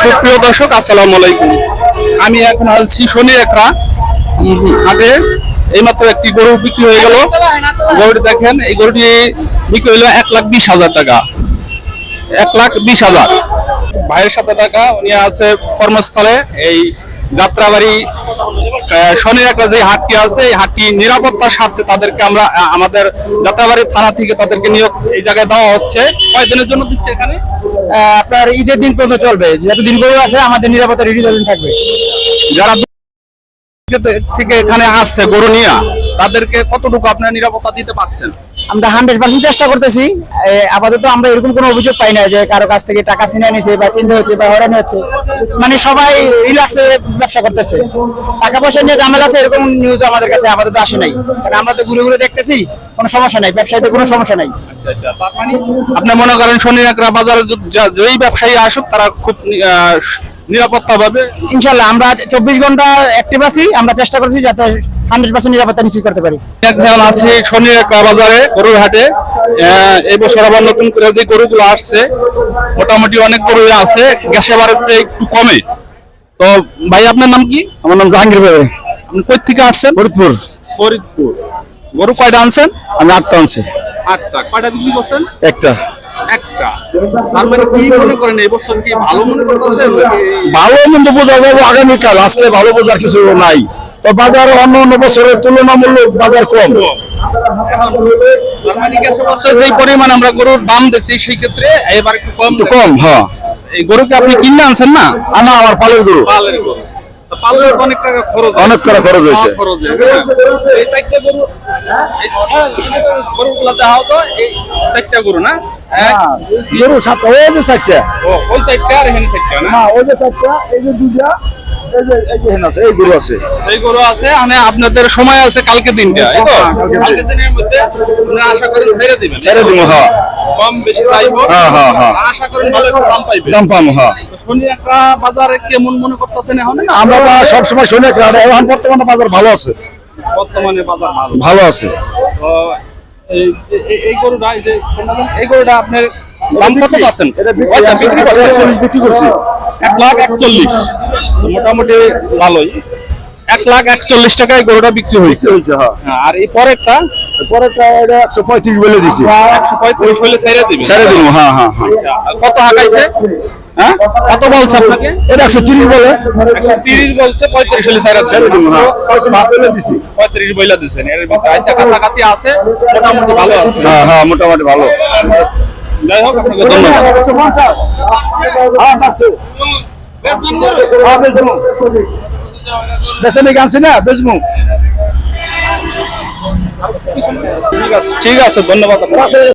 সুপ্রিয় দর্শক, আসসালামু আলাইকুম। আমি এখন আছি শনি একরা হাটে এইমাত্র একটি গরু বিক্রি হয়ে গেল। গরুটি দেখেন, এই গরুটি বিক্রি হলো এক লাখ বিশ হাজার টাকা। এক লাখ বিশ হাজার। ভাইয়ের সাথে টাকা উনি আছে কর্মস্থলে, এই যাত্রাবাড়ি শনির একটা যে হাটটি আছে এই হাটটি নিরাপত্তার স্বার্থে তাদেরকে আমরা আমাদের যাত্রাবাড়ি থানা থেকে তাদেরকে নিয়োগ এই জায়গায় দেওয়া হচ্ছে। কয়েকদিনের জন্য দিচ্ছে এখানে? আপনার ঈদের দিন পর্যন্ত চলবে। যত দিন পর্যন্ত আছে আমাদের নিরাপত্তা রেডি দিন থাকবে। যারা থেকে এখানে আসছে গরু নিয়ে তাদেরকে কতটুকু আপনার নিরাপত্তা দিতে পারছেন? আমরা হান্ড্রেড পার্সেন্ট চেষ্টা করতেছি। আপাতত আমরা এরকম কোনো অভিযোগ পাই না যে কারও কাছ থেকে টাকা ছিনে নিয়েছে বা চিন্তা হচ্ছে বা হরানি হচ্ছে। মানে সবাই রিল্যাক্সে ব্যবসা করতেছে। টাকা পয়সা নিয়ে ঝামেলা আছে এরকম নিউজ আমাদের কাছে আপাতত আসে নাই। কারণ আমরা তো ঘুরে ঘুরে দেখতেছি কোনো সমস্যা নাই ব্যবসায়ীতে কোনো সমস্যা নাই। আপনি মনে করেন শনি একরা বাজারে যেই ব্যবসায়ী আসুক তারা খুব নিরাপত্তা পাবে ইনশাল্লাহ আমরা চব্বিশ ঘণ্টা অ্যাক্টিভ আছি আমরা চেষ্টা করছি যাতে হান্ড্রেড পার্সেন্ট নিরাপত্তা নিশ্চিত করতে পারি। এখন আছে শনি বাজারে গরুর হাটে। এই বছর আবার নতুন করে যে গরুগুলো আসছে মোটামুটি অনেক গরু আছে গ্যাসে চেয়ে একটু কমে। তো ভাই আপনার নাম কি? আমার নাম জাহাঙ্গীর ভাই। আপনি কই থেকে আসছেন? ফরিদপুর। ফরিদপুর। গরু কয়টা আনছেন? আমি আটটা আনছি। আটটা। কয়টা বিক্রি করছেন? একটা। তার মানে কি মনে করেন এই বছর কি ভালো মনে করতেছেন ভালো মন্দ বোঝা যাব আগামীকাল আজকে ভালো বোঝার কিছু নাই। তো বাজার অন্য অন্য বছরের তুলনামূলক বাজার কম। মানে পরিমাণ আমরা গরুর দাম দেখছি সেই ক্ষেত্রে এবার একটু কম কম হ্যাঁ। এই গরুকে আপনি কিনে আনছেন না? আনা আমার পালের গরু। পালের গরু। তো অনেক টাকা খরচ অনেক করে খরচ হয়েছে। খরচ। এই চারটা গরু গরুগুলো এই চারটা গরু না? গরু সাতটা ওই যে চারটা। ওই চারটা আর এখানে চারটা না? হ্যাঁ ওই যে চারটা এই যে দুইটা এই যে এই যে এখানে আছে এই গরু আছে। এই গরু আছে মানে আপনাদের সময় আছে কালকে দিনটা এই তো? কালকে দিনের মধ্যে আপনারা আশা করেন ছেড়ে দিবেন। ছেড়ে দিব হ্যাঁ। কম বেশি তাই হ্যাঁ, হ্যাঁ, হ্যাঁ। আশা করেন ভালো একটা দাম পাইবে দাম পাবো হ্যাঁ। শনি একটা বাজারে কেমন মনে করতেছেন এখন? আমরা শুনে এখন বর্তমানে বাজার ভালো আছে। বর্তমানে বাজার ভালো। ভালো আছে। তো এই- গরুটা যে এই গরুটা আপনার দাম কত আছেন এটা বিক্রি বিক্রি করছি। এক লাখ একচল্লিশ। মোটামুটি ভালোই। এক লাখ একচল্লিশ টাকায় গরুটা বিক্রি হয়েছে। হ্যাঁ। হ্যাঁ, আর এই পরেরটা? পরেরটা এটা একশো পঁয়ত্রিশ বলে দিছি। একশো পঁয়ত্রিশ হলে ছেড়ে দিবে। ছেড়ে দিব হ্যাঁ হ্যাঁ হ্যাঁ। আচ্ছা, কত হাঁকাইছে? হ্যাঁ? কত বলছে আপনাকে? এটা একশো তিরিশ বলে। একশো তিরিশ বলছে পঁয়ত্রিশ হলে দিব হ্যাঁ পঁয়ত্রিশ দিছি। পঁয়ত্রিশ বইলা দিচ্ছেন এর আচ্ছা কাছাকাছি আছে মোটামুটি ভালো আছে। হ্যাঁ হ্যাঁ মোটামুটি ভালো। যাই হোক আপনাকে ধন্যবাদ। বেসনে গানছি না বেসমু ঠিক আছে ঠিক আছে ধন্যবাদ